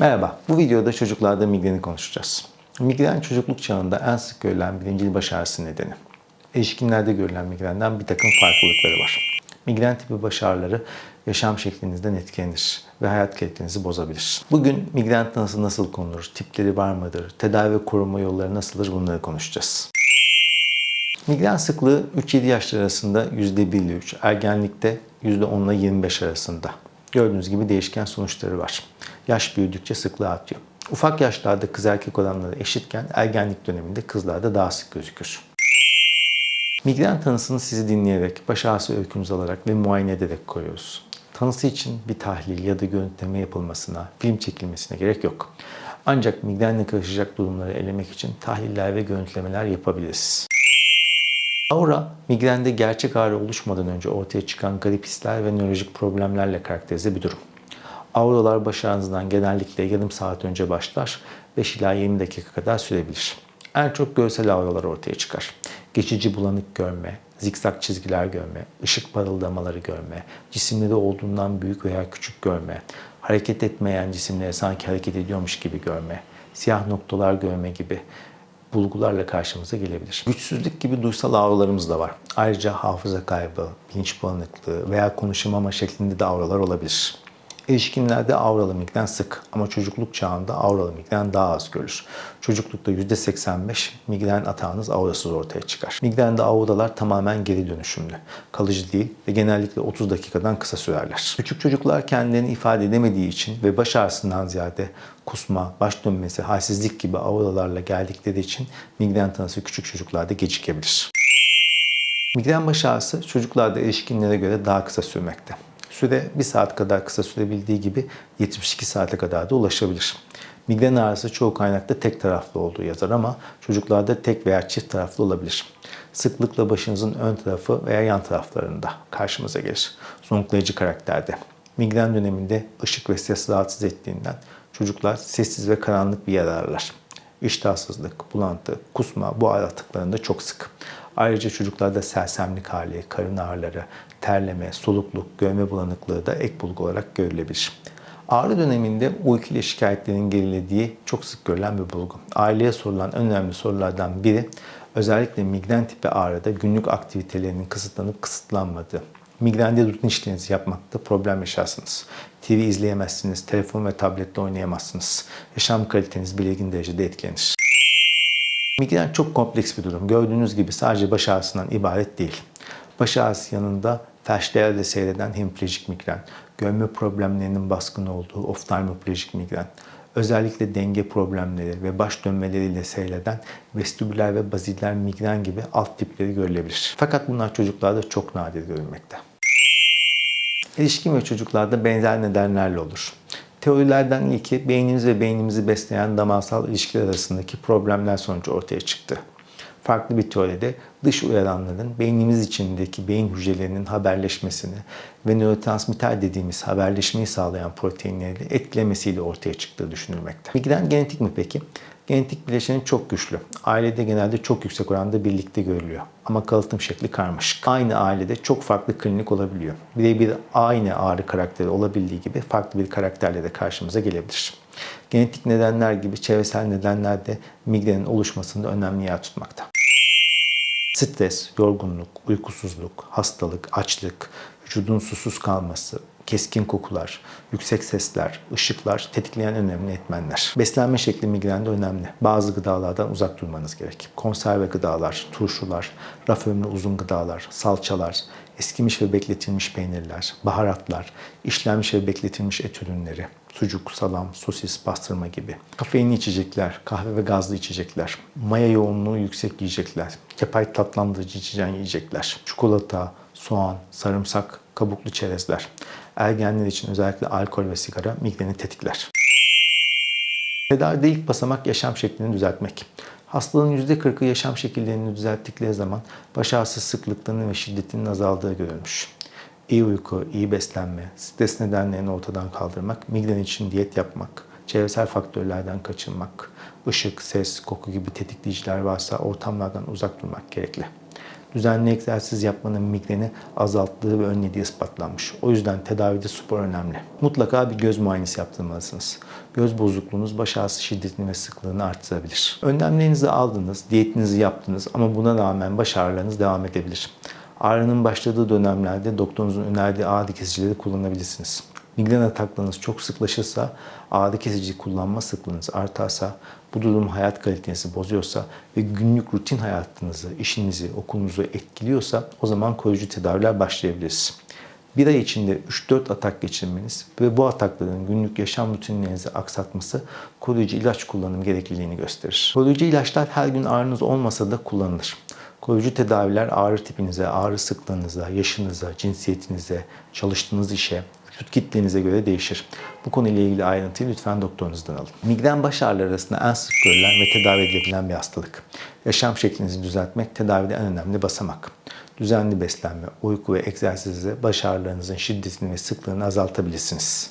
Merhaba, bu videoda çocuklarda migreni konuşacağız. Migren çocukluk çağında en sık görülen birincil baş ağrısı nedeni. Erişkinlerde görülen migrenden bir takım farklılıkları var. Migren tipi baş ağrıları yaşam şeklinizden etkilenir ve hayat kalitenizi bozabilir. Bugün migren tanısı nasıl konulur, tipleri var mıdır, tedavi ve koruma yolları nasıldır bunları konuşacağız. Migren sıklığı 3-7 yaşlar arasında %1 ile 3, ergenlikte %10 ile 25 arasında. Gördüğünüz gibi değişken sonuçları var. Yaş büyüdükçe sıklığı artıyor. Ufak yaşlarda kız erkek oranları eşitken ergenlik döneminde kızlarda daha sık gözükür. Migren tanısını sizi dinleyerek, baş ağrısı öykünüzü alarak ve muayene ederek koyuyoruz. Tanısı için bir tahlil ya da görüntüleme yapılmasına, film çekilmesine gerek yok. Ancak migrenle karışacak durumları elemek için tahliller ve görüntülemeler yapabiliriz. Aura, migrende gerçek ağrı oluşmadan önce ortaya çıkan garip hisler ve nörolojik problemlerle karakterize bir durum. Auralar baş genellikle yarım saat önce başlar, 5 ila 20 dakika kadar sürebilir. En çok görsel auralar ortaya çıkar. Geçici bulanık görme, zikzak çizgiler görme, ışık parıldamaları görme, cisimleri olduğundan büyük veya küçük görme, hareket etmeyen cisimleri sanki hareket ediyormuş gibi görme, siyah noktalar görme gibi bulgularla karşımıza gelebilir. Güçsüzlük gibi duysal auralarımız da var. Ayrıca hafıza kaybı, bilinç bulanıklığı veya konuşamama şeklinde de auralar olabilir. Erişkinlerde auralı migren sık ama çocukluk çağında auralı migren daha az görülür. Çocuklukta %85 migren atağınız aurasız ortaya çıkar. Migrende auralar tamamen geri dönüşümlü. Kalıcı değil ve genellikle 30 dakikadan kısa sürerler. Küçük çocuklar kendilerini ifade edemediği için ve baş ağrısından ziyade kusma, baş dönmesi, halsizlik gibi auralarla geldikleri için migren tanısı küçük çocuklarda gecikebilir. Migren baş ağrısı çocuklarda erişkinlere göre daha kısa sürmekte. Süre 1 saat kadar kısa sürebildiği gibi 72 saate kadar da ulaşabilir. Migren ağrısı çoğu kaynakta tek taraflı olduğu yazar ama çocuklarda tek veya çift taraflı olabilir. Sıklıkla başınızın ön tarafı veya yan taraflarında karşımıza gelir. Zonuklayıcı karakterde. Migren döneminde ışık ve ses rahatsız ettiğinden çocuklar sessiz ve karanlık bir yer ararlar. İştahsızlık, bulantı, kusma bu atıklarında çok sık. Ayrıca çocuklarda sersemlik hali, karın ağrıları, terleme, solukluk, görme bulanıklığı da ek bulgu olarak görülebilir. Ağrı döneminde uyku ile şikayetlerin gerilediği çok sık görülen bir bulgu. Aileye sorulan önemli sorulardan biri özellikle migren tipi ağrıda günlük aktivitelerinin kısıtlanıp kısıtlanmadığı. Migrende rutin işlerinizi yapmakta problem yaşarsınız. TV izleyemezsiniz, telefon ve tablette oynayamazsınız. Yaşam kaliteniz belirgin derecede etkilenir. Migren çok kompleks bir durum. Gördüğünüz gibi sadece baş ağrısından ibaret değil. Baş ağrısı yanında felçlerde seyreden hemipleji migren, görme problemlerinin baskın olduğu oftalmoplejik migren, özellikle denge problemleri ve baş dönmeleriyle seyreden vestibüler ve baziller migren gibi alt tipleri görülebilir. Fakat bunlar çocuklarda çok nadir görülmekte. Erişkin ve çocuklarda benzer nedenlerle olur. Teorilerden ilki beynimiz ve beynimizi besleyen damarsal ilişkiler arasındaki problemler sonucu ortaya çıktı. Farklı bir teoride dış uyaranların beynimiz içindeki beyin hücrelerinin haberleşmesini ve nörotransmitter dediğimiz haberleşmeyi sağlayan proteinleri etkilemesiyle ortaya çıktığı düşünülmekte. Migren genetik mi peki? Genetik bileşeni çok güçlü. Ailede genelde çok yüksek oranda birlikte görülüyor. Ama kalıtım şekli karmaşık. Aynı ailede çok farklı klinik olabiliyor. Birebir aynı ağrı karakteri olabildiği gibi farklı bir karakterle de karşımıza gelebilir. Genetik nedenler gibi çevresel nedenler de migrenin oluşmasında önemli yer tutmakta. Stres, yorgunluk, uykusuzluk, hastalık, açlık, vücudun susuz kalması, keskin kokular, yüksek sesler, ışıklar tetikleyen önemli etmenler. Beslenme şekli migrende önemli. Bazı gıdalardan uzak durmanız gerek. Konserve gıdalar, turşular, raf ömrü uzun gıdalar, salçalar, eskimiş ve bekletilmiş peynirler, baharatlar, işlenmiş ve bekletilmiş et ürünleri, sucuk, salam, sosis, pastırma gibi. Kafeinli içecekler, kahve ve gazlı içecekler, maya yoğunluğu yüksek yiyecekler, yapay tatlandırıcı içeceğin yiyecekler, çikolata, soğan, sarımsak, kabuklu çerezler. Ergenler için özellikle alkol ve sigara migreni tetikler. Tedavide ilk basamak yaşam şeklini düzeltmek. Hastalığın %40'ı yaşam şekillerini düzelttikleri zaman baş ağrısı sıklıklarının ve şiddetinin azaldığı görülmüş. İyi uyku, iyi beslenme, stres nedenlerini ortadan kaldırmak, migren için diyet yapmak, çevresel faktörlerden kaçınmak, ışık, ses, koku gibi tetikleyiciler varsa ortamlardan uzak durmak gerekli. Düzenli egzersiz yapmanın migreni azalttığı ve önlediği ispatlanmış. O yüzden tedavide spor önemli. Mutlaka bir göz muayenesi yaptırmalısınız. Göz bozukluğunuz baş ağrısı şiddetini ve sıklığını arttırabilir. Önlemlerinizi aldınız, diyetinizi yaptınız ama buna rağmen baş ağrılarınız devam edebilir. Ağrının başladığı dönemlerde doktorunuzun önerdiği ağrı kesicileri kullanabilirsiniz. Migren ataklarınız çok sıklaşırsa, ağrı kesici kullanma sıklığınız artarsa, bu durum hayat kalitenizi bozuyorsa ve günlük rutin hayatınızı, işinizi, okulunuzu etkiliyorsa o zaman koruyucu tedaviler başlayabiliriz. Bir ay içinde 3-4 atak geçirmeniz ve bu atakların günlük yaşam rutinlerinizi aksatması koruyucu ilaç kullanım gerekliliğini gösterir. Koruyucu ilaçlar her gün ağrınız olmasa da kullanılır. Koruyucu tedaviler ağrı tipinize, ağrı sıklığınıza, yaşınıza, cinsiyetinize, çalıştığınız işe, vücut kitlenize göre değişir. Bu konuyla ilgili ayrıntıyı lütfen doktorunuzdan alın. Migren baş ağrıları arasında en sık görülen ve tedavi edilebilen bir hastalık. Yaşam şeklinizi düzeltmek tedavide en önemli basamak. Düzenli beslenme, uyku ve egzersizle baş ağrılarınızın şiddetini ve sıklığını azaltabilirsiniz.